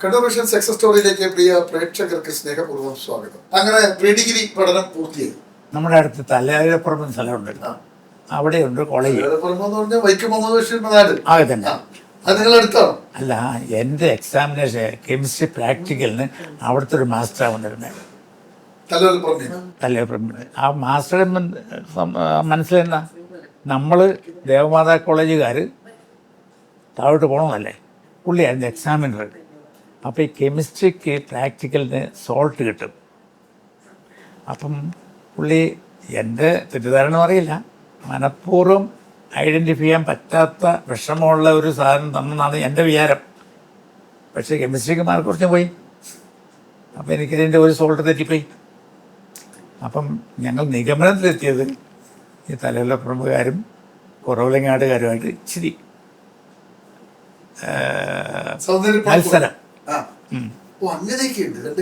Kannur vision success സ്റ്റോറിയിലേക്ക് പ്രിയ പ്രേക്ഷകർക്ക് സ്നേഹപൂർവം സ്വാഗതം. അങ്ങനെ പ്രീ ഡിഗ്രി പഠനം പൂർത്തിയായി. നമ്മുടെ അടുത്ത് തലയായിരപ്പുറം എന്ന സ്ഥലമുണ്ട് അവിടെയുണ്ട് കോളേജ് ആകെ തന്നെ അല്ല എന്റെ എക്സാമിനേഷൻ കെമിസ്ട്രി പ്രാക്ടിക്കലിന് അവിടുത്തെ ഒരു മാസ്റ്റർ വന്നിരുന്നത് തലയപ്പുറം ആ മാസ്റ്റർ മനസ്സിലെന്നാ നമ്മൾ ദേവമാതാ കോളേജുകാർ താഴോട്ട് പോകണമെന്നല്ലേ പുള്ളിയായിരുന്നു എക്സാമിനർ അപ്പോൾ ഈ കെമിസ്ട്രിക്ക് പ്രാക്ടിക്കലിന് സോൾട്ട് കിട്ടും. അപ്പം പുള്ളി എന്റെ തെറ്റിദ്ധാരണ അറിയില്ല. മനഃപൂർവം ഐഡന്റിഫൈ ചെയ്യാൻ പറ്റാത്ത വിഷമമുള്ള ഒരു സാധനം തന്നെന്നാണ് എന്റെ വിചാരം. പക്ഷേ കെമിസ്ട്രിക്ക് മാർക്ക് കുറച്ച് പോയി. അപ്പോൾ എനിക്കതിന്റെ ഒരു സോൾട്ട് തെറ്റിപ്പോയി. അപ്പം ഞങ്ങൾ നിഗമനത്തിലെത്തിയത് ഈ തലയുള്ള പ്രമുഖകാരും കുറവിലങ്ങാട്ടുകാരുമായിട്ട് ഇച്ചിരി മത്സരം.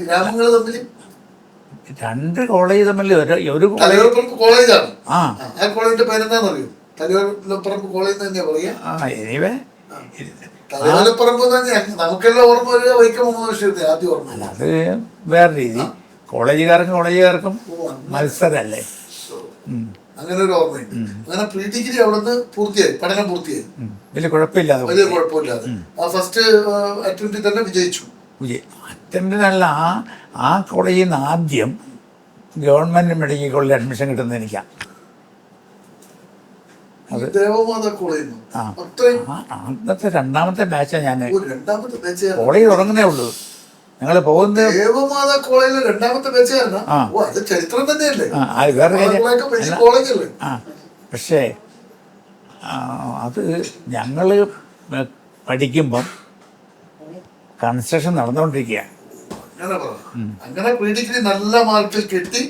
ഗ്രാമങ്ങൾ തമ്മിൽ രണ്ട് കോളേജ് തമ്മിൽ ഒരു കോളേജാണ്. ആ. കോളേജിന്റെ പേരെന്താണെന്നറിയോ തലയോലപ്പറമ്പ് കോളേജ് തന്നെയാ പറയാ ആ എനിവേ തലയോലപ്പറമ്പ് തന്നെ നമുക്കെല്ലാം ഓർമ്മ വരിക വൈക്കം മൂന്ന് ആദ്യം ഓർമ്മ. അത് വേറെ രീതി. കോളേജുകാർക്കും കോളേജുകാർക്കും മത്സരല്ലേ. മത്സരമല്ലേ. അങ്ങനെ ഒരു ഓർമ്മയുണ്ട് അങ്ങനെ പ്രീ ഡിഗ്രി അവിടുന്ന് പൂർത്തിയായി പഠനം പൂർത്തിയായി. വലിയ കുഴപ്പമില്ലാതെ. വലിയ കുഴപ്പമില്ലാതെ. ആ ഫസ്റ്റ് അറ്റംപ്റ്റിൽ തന്നെ വിജയിച്ചു. അറ്റംപ്റ്റിനല്ല ആ ആ കോളേജിൽ നിന്ന് ആദ്യം ഗവൺമെന്റ് മെഡിക്കൽ കോളേജിൽ അഡ്മിഷൻ കിട്ടുന്നത് എനിക്കാണ്. അന്നത്തെ രണ്ടാമത്തെ ബാച്ചാണ് ഞാൻ കോളേജ് തുടങ്ങുന്നേ ഉള്ളൂ. ഞങ്ങൾ പോകുന്ന ദേവമാതാ കോളേജിൽ രണ്ടാമത്തെ അത് ചരിത്രം തന്നെയല്ലേ? വേറെ കോളേജല്ലേ? പക്ഷേ അത് ഞങ്ങൾ പഠിക്കുമ്പം കൺസ്ട്രക്ഷൻ നടന്നുകൊണ്ടിരിക്കുക അങ്ങനെ പ്രീഡിഗ്രി അങ്ങനെ പ്രീ ഡിഗ്രി നല്ല മാർക്കിൽ കിട്ടി.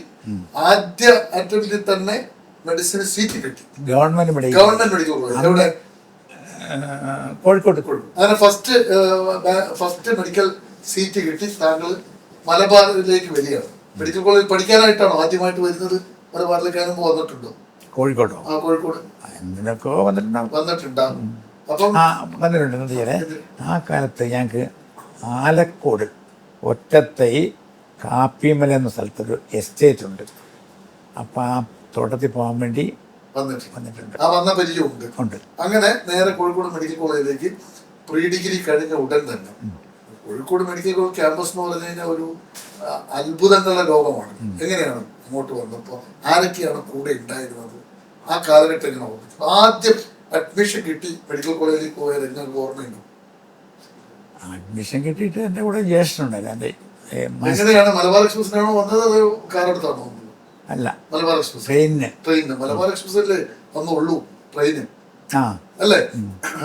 ആദ്യ അറ്റംപ്റ്റിൽ തന്നെ മെഡിസിന് സീറ്റ് കിട്ടി. Government medical government medical Kozhikode. അങ്ങനെ ഫസ്റ്റ് ഫസ്റ്റ് മെഡിക്കൽ സീറ്റ് കിട്ടി താങ്കൾ മലബാറിലേക്ക് വരികയാണ്. മെഡിക്കൽ കോളേജ് പഠിക്കാനായിട്ടാണോ ആദ്യമായിട്ട് വരുന്നത്? മലബാറിലേക്ക് അതിന് മുമ്പ് വന്നിട്ടുണ്ടോ? കോഴിക്കോട്ടോ? ആ കോഴിക്കോട്. എന്തിനൊക്കെ വന്നിട്ടുണ്ടോ? വന്നിട്ടുണ്ടാകും അപ്പം ആ വന്നിട്ടുണ്ട് എന്താ? ചെയ്യാൻ ആ കാലത്ത് ഞങ്ങൾക്ക് ആലക്കോട് ഒറ്റത്തൈ കാപ്പിമല എന്ന സ്ഥലത്തൊരു എസ്റ്റേറ്റ് ഉണ്ട്. അപ്പം ആ തോട്ടത്തിൽ പോകാൻ വേണ്ടി വന്നിട്ടുണ്ട്. വന്നിട്ടുണ്ട്. ആ വന്ന പരിചയമുണ്ട്. ഉണ്ട്. അങ്ങനെ നേരെ കോഴിക്കോട് മെഡിക്കൽ കോളേജിലേക്ക് പ്രീ ഡിഗ്രി കഴിഞ്ഞ ഉടൻ തന്നെ കോഴിക്കോട് മെഡിക്കൽ കോളേജ് ക്യാമ്പസ് എന്ന് പറഞ്ഞു കഴിഞ്ഞാൽ ഒരു അത്ഭുതങ്ങളുടെ ലോകമാണ്. എങ്ങനെയാണ് അങ്ങോട്ട് വന്നപ്പോൾ ആരൊക്കെയാണ് കൂടെ ഉണ്ടായിരുന്നത്? ആ കാലഘട്ടം എങ്ങനെ ഓർമ്മിച്ചു? ആദ്യം അഡ്മിഷൻ കിട്ടി മെഡിക്കൽ കോളേജിൽ പോയത് നിങ്ങൾക്ക് ഓർമ്മയുണ്ടോ? അഡ്മിഷൻ കിട്ടിയിട്ട് എന്റെ കൂടെ ജ്യേഷ്ഠനുണ്ടല്ലോ എന്റെ എങ്ങനെയാണ്? മലബാർ എക്സ്പ്രസിനാണോ വന്നത് അതോ കാറെടുത്താണോ വന്നത്? അല്ല മലബാർ എക്സ്പ്രസ്. ട്രെയിനിന്. ട്രെയിനിന്. മലബാർ എക്സ്പ്രസിൽ വന്നുള്ളൂ ട്രെയിന്. ആ. അല്ലേ?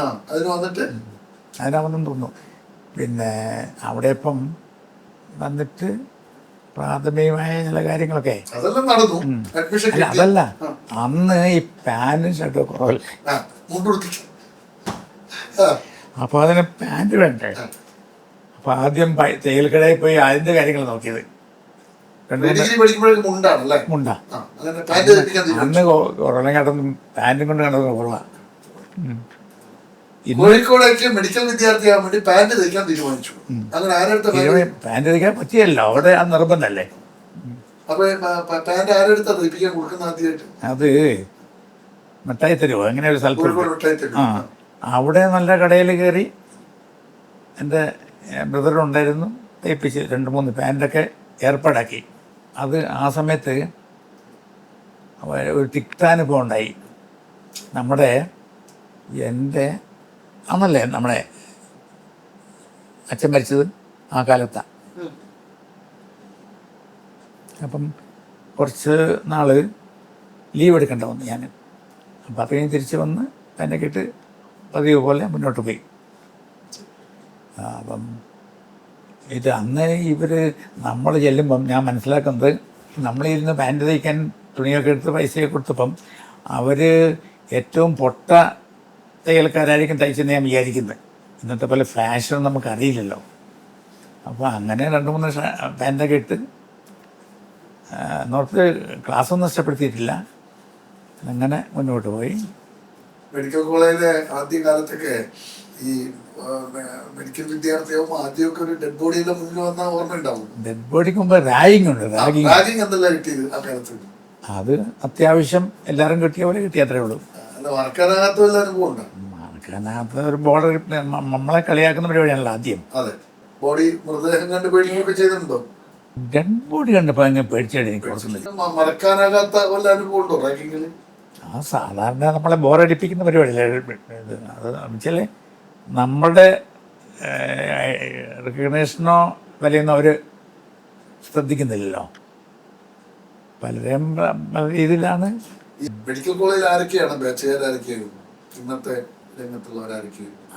ആ അതിന് വന്നിട്ട് തോന്നുന്നു. പിന്നെ അവിടെ ഇപ്പം വന്നിട്ട് പ്രാഥമികമായ ചില കാര്യങ്ങളൊക്കെ. അല്ല അതല്ല. അന്ന് ഈ പാന്റും ഷർട്ടും കുറവല്ലേ. അപ്പോൾ അതിന് പാന്റ് വേണ്ടേ? അപ്പോൾ ആദ്യം തയ്യൽക്കടയിൽ പോയി അതിന്റെ കാര്യങ്ങൾ നോക്കിയത്. മുണ്ട. ആ കൊറോണ അന്ന് കുറവലങ്ങാട്ടൊന്നും പാന്റും കൊണ്ട് കണ്ടത് കുറവാണ് ഇന്ന് കോഴിക്കോടേക്ക് മെഡിക്കൽ വിദ്യാർത്ഥിയാകാൻ വേണ്ടി പാന്റ് ധരിക്കാൻ തീരുമാനിച്ചു. അങ്ങനെ ആരെടുത്ത പാന്റ് പാന്റ് ധരിക്കാൻ പറ്റിയല്ലോ. അവിടെ ആ നിർബന്ധമല്ലേ അപ്പൊ പാന്റ് ആരെടുത്ത ധരിപ്പിക്കാൻ കൊടുക്കുന്ന ആദ്യമായിട്ട്? അത് മിഠായി തരുമോ അങ്ങനെ ഒരു സ്ഥലത്ത് ആ. അവിടെ നല്ല കടയിൽ കയറി എന്റെ ബ്രദർ ഉണ്ടായിരുന്നു. തയ്പ്പിച്ച് രണ്ട് മൂന്ന് പാന്റൊക്കെ ഏർപ്പാടാക്കി. അത് ആ സമയത്ത് ഒരു തിക്താനുഭവം ഉണ്ടായി. നമ്മുടെ എന്റെ അന്നല്ലേ നമ്മളെ അച്ഛൻ മരിച്ചത് ആ കാലത്താണ് അപ്പം കുറച്ച് നാൾ ലീവ് എടുക്കേണ്ട വന്നു ഞാൻ അപ്പം അത് തിരിച്ച് വന്ന് തന്നെ കേട്ട് പതിവ് പോലെ മുന്നോട്ട് പോയി. അപ്പം ഇത് അന്ന് ഇവർ നമ്മൾ ചെല്ലുമ്പം ഞാൻ മനസ്സിലാക്കുന്നത് നമ്മളിരുന്ന് പാന്റ് തയ്ക്കാൻ തുണിയൊക്കെ എടുത്ത് പൈസയൊക്കെ കൊടുത്തപ്പം അവർ ഏറ്റവും പൊട്ട തയ്യൽക്കാരായിരിക്കും തയ്ച്ചെന്ന് ഞാൻ വിചാരിക്കുന്നത് ഇന്നത്തെ പോലെ ഫാഷൻ നമുക്കറിയില്ലല്ലോ. അപ്പോൾ അങ്ങനെ രണ്ട് മൂന്ന് പാന്റൊക്കെ ഇട്ട് നോർത്ത് ക്ലാസ്സൊന്നും നഷ്ടപ്പെടുത്തിയിട്ടില്ല അങ്ങനെ മുന്നോട്ട് പോയി. മെഡിക്കൽ കോളേജിലെ ആദ്യ കാലത്തൊക്കെ ഈ മെഡിക്കൽ വിദ്യാർത്ഥിയാവുമ്പോൾ ആദ്യമൊക്കെ ഒരു ഡെഡ് ബോഡിയുടെ മുന്നിൽ വന്ന ഓർമ്മ ഉണ്ടാവും. ഡെഡ് ബോഡിക്ക് മുമ്പ് റാഗിങ് ഉണ്ട് റാഗിങ്. റാഗിങ് എന്നല്ല കിട്ടിയത് ആ കാലത്ത്. അത് അത്യാവശ്യം എല്ലാവരും കിട്ടിയ പോലെ കിട്ടിയ അത്രേ ഉള്ളൂ. മറക്കാനാകാത്ത വല്ല ഒരു ബോർഡർ നമ്മളെ കളിയാക്കുന്ന പരിപാടിയാണല്ലോ ആദ്യം. അതെ. ബോഡി മൃതദേഹം കണ്ട് പേടിക്കുകയൊക്കെ ചെയ്തിട്ടുണ്ടോ? ഡെഡ് ബോഡി കണ്ടപ്പോൾ അങ്ങ് പേടിച്ചായിട്ട് എനിക്ക് ഓർക്കുന്നില്ല മ- മറക്കാനാകാത്ത വല്ല അനുഭവം ഉണ്ടോ റാഗിങ്ങിൽ ആ സാധാരണ നമ്മളെ ബോറടിപ്പിക്കുന്ന പരിപാടിയല്ലേ അത് വെച്ചാൽ നമ്മളുടെ റെക്കഗ്നേഷനോ വിലയൊന്നും അവർ ശ്രദ്ധിക്കുന്നില്ലല്ലോ. പലരെയും പല രീതിയിലാണ് ഈ മെഡിക്കൽ കോളേജിൽ ആരൊക്കെയാണ് ഇന്നത്തെ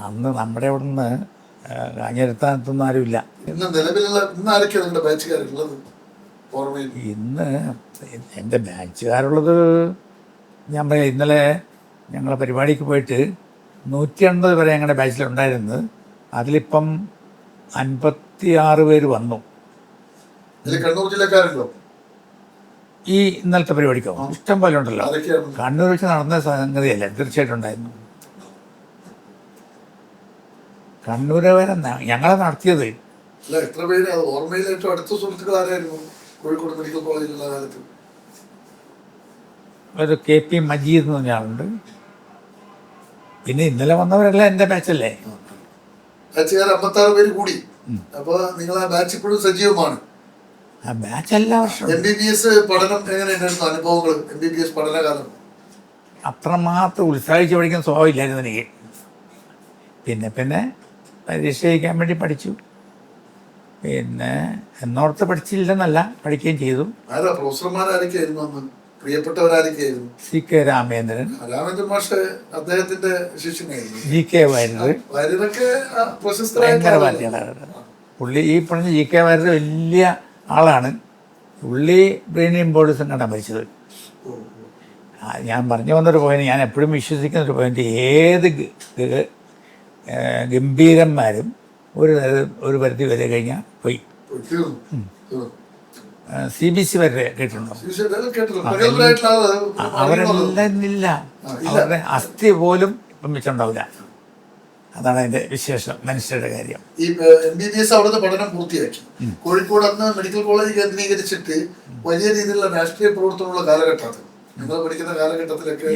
അന്ന് നമ്മുടെ അവിടെ നിന്ന് കാഞ്ഞിരത്താനത്തൊന്നും ആരുമില്ല. ഇന്ന് നിലവിലുള്ള ഇന്ന് ആരൊക്കെയാണ് നിങ്ങളുടെ ബാച്ചുകാരുള്ളത് ഓർമ്മയിൽ? ഇന്ന് എന്റെ ബാച്ചുകാരുള്ളത് ഞാൻ പറയാം ഇന്നലെ ഞങ്ങളെ പരിപാടിക്ക് പോയിട്ട് നൂറ്റി അൻപത് വരെ ഞങ്ങളുടെ ബാച്ചിലുണ്ടായിരുന്നത് അതിലിപ്പം അൻപത്തി ആറ് പേര് വന്നു. ഇതിൽ കണ്ണൂർ ജില്ലക്കാരുണ്ടോ? ഈ ഇന്നലത്തെ പരിപാടിക്കോ? ഇഷ്ടം പോലെ ഉണ്ടല്ലോ. കണ്ണൂർ വെച്ച് നടന്ന സംഗതിയല്ലേ? തീർച്ചയായിട്ടും ഉണ്ടായിരുന്നു കണ്ണൂർ വരെ ഞങ്ങളെ നടത്തിയത്. അല്ല എത്ര പേര്? അത് ഓർമ്മയിൽ ഏറ്റവും അടുത്ത സുഹൃത്തുക്കൾ ആരായിരുന്നു? കോഴിക്കോട് മെഡിക്കൽ കോളേജിലുള്ള കാലത്ത്. ഒരു കെ പി മജീദ് എന്ന് പറഞ്ഞ ആളുണ്ട്. പിന്നെ ഇന്നലെ വന്നവരല്ല എന്റെ ബാച്ചല്ലേ? ബാച്ചുകാർ അമ്പത്താറ് പേര് കൂടി. അപ്പൊ നിങ്ങൾ ആ ബാച്ച് ഇപ്പോഴും സജീവമാണ്. ബാച്ച് എല്ലാ വർഷവും എം ബി ബി എസ് പഠനം എങ്ങനെയുണ്ടായിരുന്നു? അനുഭവങ്ങൾ? എം ബി ബി എസ് പഠനകാലം അത്രമാത്രം ഉത്സാഹിച്ച് പഠിക്കാൻ സ്വഭാവമില്ലായിരുന്നു എനിക്ക്. പിന്നെ പിന്നെ പരീക്ഷ ജയിക്കാൻ വേണ്ടി പഠിച്ചു. പിന്നെ എന്നോർത്ത് പഠിച്ചില്ലെന്നല്ല പഠിക്കുകയും ചെയ്തു. ആരാ? C K Ramendran. രാമേന്ദ്രൻ മാഷ് അദ്ദേഹത്തിന്റെ ശിഷ്യനായിരുന്നു. ജി കെ വാര്യർ വാര്യരൊക്കെ പുള്ളി ഈ പറഞ്ഞ ജി കെ വാര്യർ വലിയ ആളാണ്. ഉള്ളി ബ്രെയിൻ ഇമ്പോർട്ടൻസ് കണ്ടാണ് മരിച്ചത്. ഞാൻ പറഞ്ഞു വന്നൊരു പോയിന്റ് ഞാൻ എപ്പോഴും വിശ്വസിക്കുന്ന ഒരു പോയിന്റ് ഏത് ഗംഭീരന്മാരും ഒരു ഒരു പരിധി വരെ കഴിഞ്ഞാൽ പോയി. സി ബി സി വരെ കേട്ടിട്ടുണ്ടോ? അവരെല്ലാം ഇല്ല. അവരുടെ അസ്ഥി പോലും ഇപ്പം വെച്ചിട്ടുണ്ടാവില്ല. അതാണ് അതിന്റെ വിശേഷം മനുഷ്യരുടെ കാര്യം. ഈ എം ബി ബി എസ് അവിടുത്തെ പഠനം പൂർത്തിയാക്കി. കോഴിക്കോട് അന്ന് മെഡിക്കൽ കോളേജ് കേന്ദ്രീകരിച്ചിട്ട് വലിയ രീതിയിലുള്ള രാഷ്ട്രീയ പ്രവർത്തനമുള്ള കാലഘട്ടത്തിൽ നിങ്ങൾ പഠിക്കുന്ന കാലഘട്ടത്തിലൊക്കെ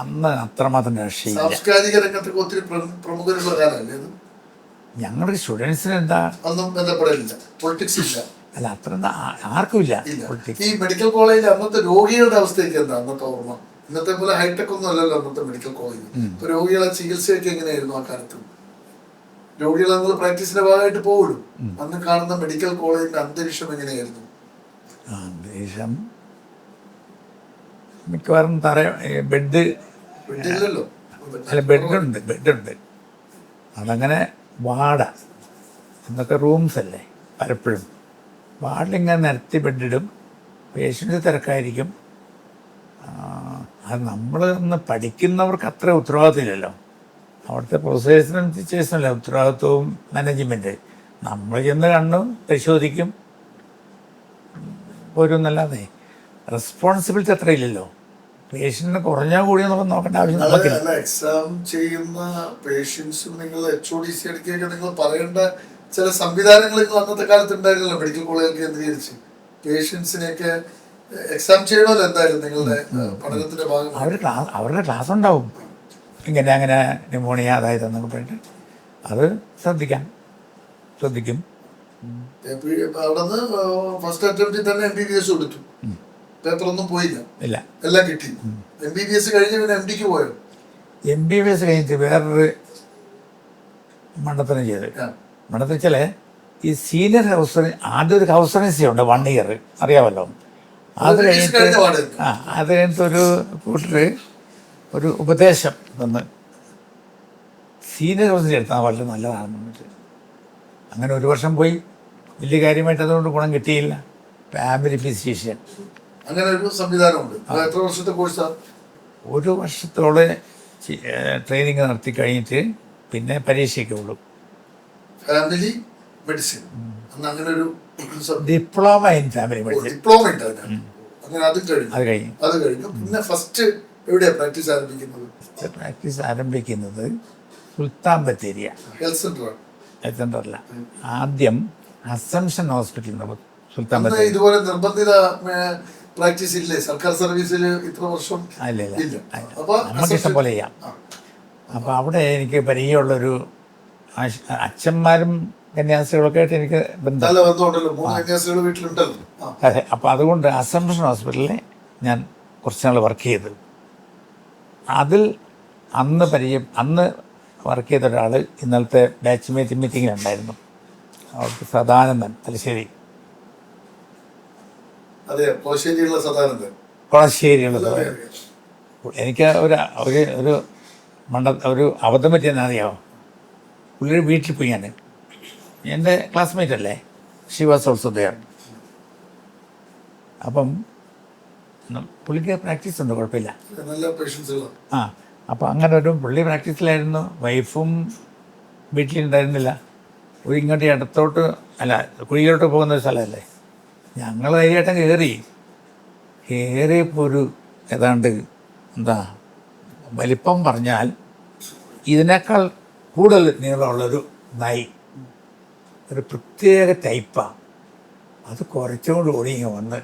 അന്ന് അത്രമാത്രം സാംസ്കാരിക രംഗത്തൊക്കെ ഒത്തിരി പ്ര- പ്രമുഖരുള്ള കാലമല്ലേ അത് ഞങ്ങളുടെ സ്റ്റുഡൻസിന് എന്താ? ഒന്നും ബന്ധപ്പെടലില്ല. പൊളിറ്റിക്സ് ഇല്ല. അല്ല അത്ര ആർക്കും ഇല്ല ഈ മെഡിക്കൽ കോളേജിൽ അന്നത്തെ രോഗികളുടെ അവസ്ഥയൊക്കെ എന്താ? അന്നത്തെ ഓർമ്മ? ഇന്നത്തെ പോലെ ഹൈടെക് ഒന്നും അല്ലല്ലോ അന്നത്തെ മെഡിക്കൽ കോളേജ് ഇപ്പൊ രോഗികളെ ചികിത്സയൊക്കെ എങ്ങനെയായിരുന്നു ആ കാലത്ത്? രോഗികളെ നമ്മൾ പ്രാക്ടീസിന്റെ ഭാഗമായിട്ട് പോകുള്ളൂ അന്ന് കാണുന്ന മെഡിക്കൽ കോളേജിന്റെ അന്തരീക്ഷം എങ്ങനെയായിരുന്നു? അന്തരീക്ഷം മിക്കവാറും തറ ബെഡ് ഇല്ലല്ലോ അല്ല ബെഡുണ്ട് ബെഡുണ്ട് അതങ്ങനെ വാട. എന്നൊക്കെ റൂംസ് അല്ലേ പലപ്പോഴും. വാർഡിലിങ്ങനെ നിരത്തി ബെഡിടും പേഷ്യന്റ് തിരക്കായിരിക്കും. അത് നമ്മൾ ഒന്ന് പഠിക്കുന്നവർക്ക് അത്ര ഉത്തരവാദിത്തമില്ലല്ലോ. അവിടുത്തെ പ്രൊസേഴ്സിനും അല്ലേ ഉത്തരവാദിത്വവും മാനേജ്മെന്റ് നമ്മൾ ചെന്ന് കണ്ണു പരിശോധിക്കും. പോരുന്നല്ലാതെ റെസ്പോൺസിബിലിറ്റി അത്ര ഇല്ലല്ലോ. പേഷ്യന്റിന് കുറഞ്ഞാൽ കൂടിയെന്നൊക്കെ നോക്കേണ്ട ആവശ്യം നമുക്കില്ല. എക്സാം ചെയ്യുന്ന പേഷ്യൻസും നിങ്ങൾ എച്ച് ഒ ഡി സി അടിക്കുകയൊക്കെ നിങ്ങൾ പറയേണ്ട ചില സംവിധാനങ്ങൾ നിങ്ങൾ അന്നത്തെ കാലത്ത് ഉണ്ടായിരുന്നല്ലോ. മെഡിക്കൽ കോളേജ് കേന്ദ്രീകരിച്ച്. പേഷ്യൻസിനെയൊക്കെ എക്സാം ചെയ്യണമല്ലോ എന്തായാലും നിങ്ങളുടെ പഠനത്തിന്റെ ഭാഗം അവർ ക്ലാസ് അവരുടെ ക്ലാസ് ഉണ്ടാവും ഇങ്ങനെ അങ്ങനെ ന്യൂമോണിയ അതായത് എന്നൊക്കെ പറഞ്ഞിട്ട്. അത് ശ്രദ്ധിക്കാം. ശ്രദ്ധിക്കും. ഫസ്റ്റ് അറ്റംപ്റ്റിൽ തന്നെ എം ബി ബി എസ് കൊടുത്തു. പോയില്ല. ഇല്ല. എല്ലാം കിട്ടി. എം ബി ബി എസ് കഴിഞ്ഞ് പിന്നെ എം ഡിക്ക് പോയോ? എം ബി ബി എസ് കഴിഞ്ഞിട്ട് വേറൊരു മണ്ഡത്തിനും ചെയ്ത് മണ്ഡത്തിൽ വെച്ചാൽ ഈ സീനിയർ ഹൗസ് ആദ്യം ഒരു ഹൗസ് ഉണ്ട് വൺ ഇയർ അറിയാമല്ലോ? അത് കഴിഞ്ഞിട്ട് കഴിഞ്ഞ ആ അത് കഴിഞ്ഞിട്ട് ഒരു കൂട്ടർ ഒരു ഉപദേശം തന്ന് സീനിയർ ഹൗസിന്റെ എടുത്താൽ വളരെ നല്ലതാണെന്ന് പറഞ്ഞിട്ട്. അങ്ങനെ ഒരു വർഷം പോയി. വലിയ കാര്യമായിട്ട് അതുകൊണ്ട് ഗുണം കിട്ടിയില്ല. ഫാമിലി ഫിസിഷ്യൻ അങ്ങനെ ഒരു സംവിധാനമുണ്ട്. എത്ര വർഷത്തെ കോഴ്സാണ് ഒരു വർഷത്തോടെ ട്രെയിനിങ് നടത്തി കഴിഞ്ഞിട്ട് പിന്നെ പരീക്ഷയ്ക്ക് ഉള്ളൂ ഫാമിലി മെഡിസിൻ അന്ന് അങ്ങനെ ഒരു diploma in family medicine diploma ഉണ്ട് അങ്ങനെ അത് കഴിഞ്ഞു. അത് കഴിഞ്ഞു. അത് കഴിഞ്ഞു. പിന്നെ ഫസ്റ്റ് എവിടെയാ പ്രാക്ടീസ് ആരംഭിക്കുന്നത്? പ്രാക്ടീസ് ആരംഭിക്കുന്നത് സുൽത്താൻ ബത്തേരിയ. ഹെൽത്ത് സെന്റർ ഹെൽത്ത് സെന്ററല്ല ആദ്യം അസംഷൻ ഹോസ്പിറ്റൽ സുൽത്താൻ ബത്തേരി ഇതുപോലെ നിർബന്ധിത പ്രാക്ടീസ് ഇല്ലേ? സർക്കാർ സർവീസിൽ ഇത്ര വർഷം അല്ല ഇല്ല. നമുക്ക് ഇഷ്ടം പോലെ ചെയ്യാം. അപ്പോൾ അവിടെ എനിക്ക് പരിചയമുള്ളൊരു അച്ഛന്മാരും കന്യാസ്ത്രീകളൊക്കെ ആയിട്ട് എനിക്ക് ബന്ധം. അതെ അപ്പോൾ അതുകൊണ്ട് അസംഷൻ ഹോസ്പിറ്റലിൽ ഞാൻ കുറച്ച് നാൾ വർക്ക് ചെയ്തു. അതിൽ അന്ന് പരിചയം അന്ന് വർക്ക് ചെയ്ത ഒരാൾ ഇന്നലത്തെ ബാച്ച് മേറ്റ് മീറ്റിങ്ങിലുണ്ടായിരുന്നു. അവർക്ക് സദാനന്ദൻ തലശ്ശേരി. കൊളശ്ശേരിയുള്ള സദാനന്ദൻ. എനിക്ക് ഒരു ഒരു ഒരു മണ്ട ഒരു അബദ്ധം പറ്റിയെന്നറിയാമോ പുള്ളിയുടെ വീട്ടിൽ പോയി ഞാൻ എന്റെ ക്ലാസ്മേറ്റ് അല്ലേ? ഷി വാസ് ഓൾസോ ദയർ അപ്പം നം- പുള്ളിക്ക് പ്രാക്ടീസ് ഉണ്ട് കുഴപ്പമില്ല. ആ അപ്പം അങ്ങനെ ഒരു പുള്ളി പ്രാക്ടീസിലായിരുന്നു വൈഫും വീട്ടിലുണ്ടായിരുന്നില്ല. ഒരു ഇങ്ങോട്ട് ഇടത്തോട്ട് അല്ല കുഴിയിലോട്ട് പോകുന്ന ഒരു സ്ഥലമല്ലേ? ഞങ്ങൾ ധൈര്യമായിട്ടും കയറി. കയറിയപ്പോൾ ഒരു ഏതാണ്ട് എന്താ വലിപ്പം പറഞ്ഞാൽ ഇതിനേക്കാൾ കൂടുതൽ നീളമുള്ളൊരു നായി. ഒരു പ്രത്യേക ടൈപ്പാണ് അത് കുറച്ചുകൊണ്ട് ഓടി വന്ന്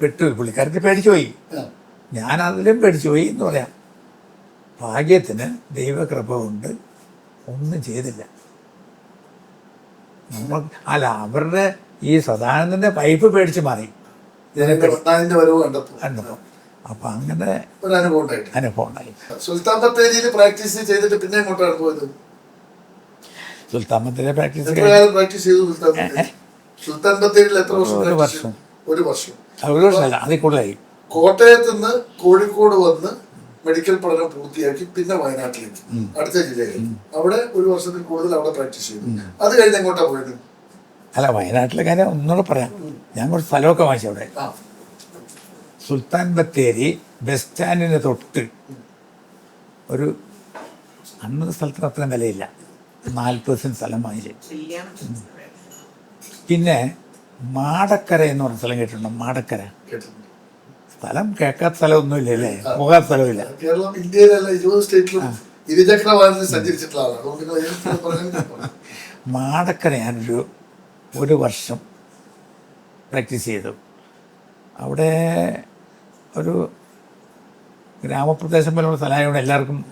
പെട്ടു. പുള്ളിക്കാരത്തെ പേടിച്ചു പോയി പേടിച്ചുപോയി ഞാൻ അതിലും പേടിച്ചു പോയി എന്ന് പറയാം. ഭാഗ്യത്തിന് ദൈവകൃപ കൊണ്ട് ഒന്നും ചെയ്തില്ല. നമ്മൾ അല്ല അവരുടെ ഈ സദാനന്ദന്റെ പൈപ്പ് പേടിച്ച് മാറി. കണ്ടപ്പോൾ. കണ്ടപ്പോൾ. അങ്ങനെ അനുഭവം ഉണ്ടായി. സുൽത്താൻ ബത്തേരിയിൽ പ്രാക്ടീസ് ചെയ്തിട്ട് പിന്നെ എങ്ങോട്ടാണ് പോയത്? സുൽത്താൻ ബത്തേരി പ്രാക്ടീസ് പ്രാക്ടീസ് ചെയ്തു സുൽത്താൻ ബത്തേരി? സുൽത്താൻ ബത്തേരിയിൽ എത്ര വർഷം ഒരു വർഷം. ചെയ്തു? ഒരു വർഷം. ഒരു വർഷമല്ല അതിൽ കൂടുതലായി. കോട്ടയത്ത് നിന്ന് കോഴിക്കോട് വന്ന് മെഡിക്കൽ പഠനം പൂർത്തിയാക്കി പിന്നെ വയനാട്ടിലേക്ക് അടുത്ത ജില്ലയിൽ അവിടെ ഒരു വർഷത്തിൽ കൂടുതൽ അവിടെ പ്രാക്ടീസ് ചെയ്തു. അത് കഴിഞ്ഞ് എങ്ങോട്ടാ പോയത്? അല്ല വയനാട്ടിലെ കാര്യം ഒന്നുകൂടെ പറയാം. ഞാൻ കുറച്ച് സ്ഥലമൊക്കെ വാങ്ങിച്ചു അവിടെ. സുൽത്താൻ ബത്തേരി ബസ് സ്റ്റാൻഡിന് തൊട്ട് ഒരു അന്നത്തെ സ്ഥലത്തിന് അത്രയും വിലയില്ല. നാൽപ്പത് സെന്റ് സ്ഥലം വാങ്ങിച്ചു. പിന്നെ മാടക്കര എന്ന് പറഞ്ഞ സ്ഥലം കേട്ടിട്ടുണ്ടോ? മാടക്കര. സ്ഥലം കേൾക്കാത്ത സ്ഥലമൊന്നുമില്ല അല്ലേ? പോകാത്ത സ്ഥലമില്ല. കേരളം ഇന്ത്യയിലല്ല ഇരുപത് സ്റ്റേറ്റിലും ഇരുചക്ര വാഹനത്തിൽ സഞ്ചരിച്ചിട്ടുള്ള ആളാണ്. അതുകൊണ്ട് നിങ്ങൾ ഏത് പറഞ്ഞാലും മാടക്കര ഞാനൊരു ഒരു വർഷം പ്രാക്ടീസ് ചെയ്തു. അവിടെ ഒരു ഗ്രാമപ്രദേശം പോലുള്ള സ്ഥലമായതുകൊണ്ട് എല്ലാവർക്കും